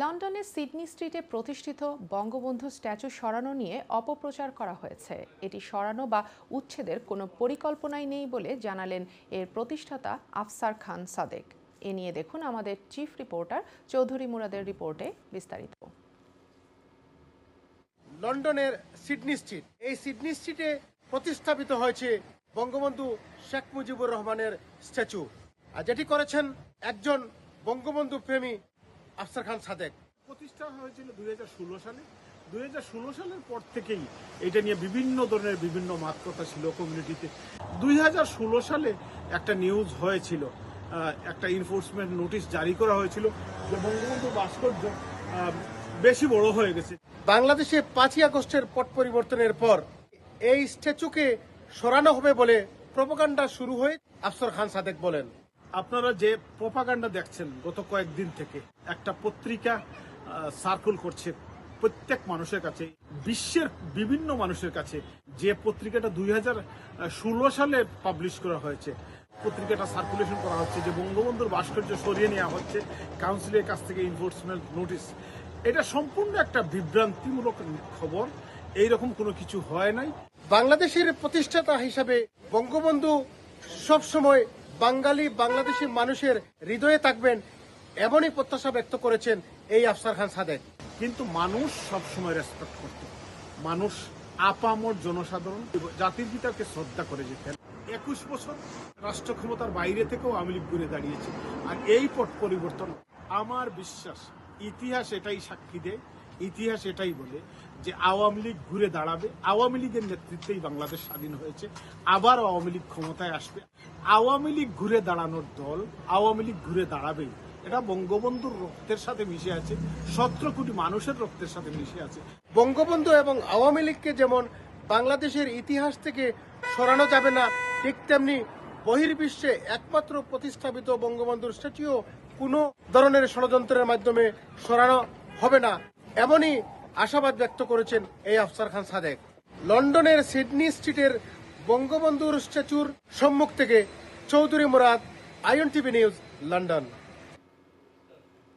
লন্ডনের সিডনি স্ট্রিটে প্রতিষ্ঠিত বঙ্গবন্ধু স্ট্যাচু সরানো নিয়ে অপপ্রচার করা হয়েছে। এটি সরানো বা উচ্ছেদের কোনো পরিকল্পনাই নেই বলে জানালেন এর প্রতিষ্ঠাতা আফসার খান সাদেক। এ নিয়ে দেখুন আমাদের চিফ রিপোর্টার চৌধুরী মুরাদের রিপোর্টে বিস্তারিত। লন্ডনের সিডনি স্ট্রিট। এই সিডনি স্ট্রিটে প্রতিস্থাপিত হয়েছে বঙ্গবন্ধু শেখ মুজিবুর রহমানের স্ট্যাচু। আর যেটি করেছেন একজন বঙ্গবন্ধু প্রেমী আফসার খান সাদেক। প্রতিষ্ঠা হয়েছিল দুই হাজার ষোলো সালে। দু হাজার ষোলো সালের পর থেকেই এটা নিয়ে বিভিন্ন ধরনের বিভিন্ন মাত কথা ছিল কমিউনিটিতে দুই হাজার ষোলো সালে একটা নিউজ হয়েছিল একটা ইনফোর্সমেন্ট নোটিশ জারি করা হয়েছিল যে বঙ্গবন্ধু ভাস্কর্য বেশি বড় হয়ে গেছে। বাংলাদেশে পাঁচই আগস্টের পট পরিবর্তনের পর এই স্ট্যাচুকে সরানো হবে বলে প্রোপাগান্ডা শুরু হয়ে আফসর খান সাদেক বলেন। আপনারা যে প্রপাগান্ডা দেখছেন গত কয়েকদিন থেকে, একটা পত্রিকা সার্কুল করছে প্রত্যেক মানুষের কাছে, বিশ্বের বিভিন্ন মানুষের কাছে, যে পত্রিকাটা দুই হাজার ষোলো সালে পাবলিশ করা হয়েছে। পত্রিকাটা সার্কুলেশন করা হচ্ছে যে বঙ্গবন্ধুর ভাস্কর্য সরিয়ে নেওয়া হচ্ছে কাউন্সিলের কাছ থেকে এনফোর্সমেন্ট নোটিশ এটা সম্পূর্ণ একটা বিভ্রান্তিমূলক খবর, এইরকম কোনো কিছু হয় নাই। বাংলাদেশের প্রতিষ্ঠাতা হিসাবে বঙ্গবন্ধু সবসময় বাঙালি, বাংলাদেশি মানুষের হৃদয়ে থাকবেন এমনই প্রত্যাশা ব্যক্ত করেছেন এই আফসার খান সাদেক। কিন্তু মানুষ সবসময় রেসপেক্ট করত। মানুষ আপামর জনসাধারণ জাতির পিতাকে শ্রদ্ধা করে যেতেন। একুশ বছর রাষ্ট্র ক্ষমতার বাইরে থেকেও আওয়ামী লীগ ঘুরে দাঁড়িয়েছে। আর এই পট পরিবর্তন আমার বিশ্বাস, ইতিহাস এটাই সাক্ষী দেয় ইতিহাস এটাই বলে যে আওয়ামী লীগ ঘুরে দাঁড়াবে। আওয়ামী লীগের নেতৃত্বেই বাংলাদেশ স্বাধীন হয়েছে। আবার আওয়ামী লীগ ক্ষমতায় আসবে। আওয়ামী লীগ ঘুরে দাঁড়ানোর দল আওয়ামী লীগ ঘুরে দাঁড়াবেই। এটা বঙ্গবন্ধুর রক্তের সাথে মিশে আছে, সতেরো কোটি মানুষের রক্তের সাথে মিশে আছে। বঙ্গবন্ধু এবং আওয়ামী লীগকে যেমন বাংলাদেশের ইতিহাস থেকে সরানো যাবে না, ঠিক তেমনি বহির্বিশ্বে একমাত্র প্রতিস্থাপিত বঙ্গবন্ধুর স্ট্যাচুও কোনো ধরনের ষড়যন্ত্রের মাধ্যমে সরানো হবে না। এমনই আশাবাদ ব্যক্ত করেছেন এই আফসার খান সাদেক। লন্ডনের সিডনি স্ট্রিটের বঙ্গবন্ধুর স্ট্যাচুর সম্মুখ থেকে Chowdhury Murad IN TV news, London.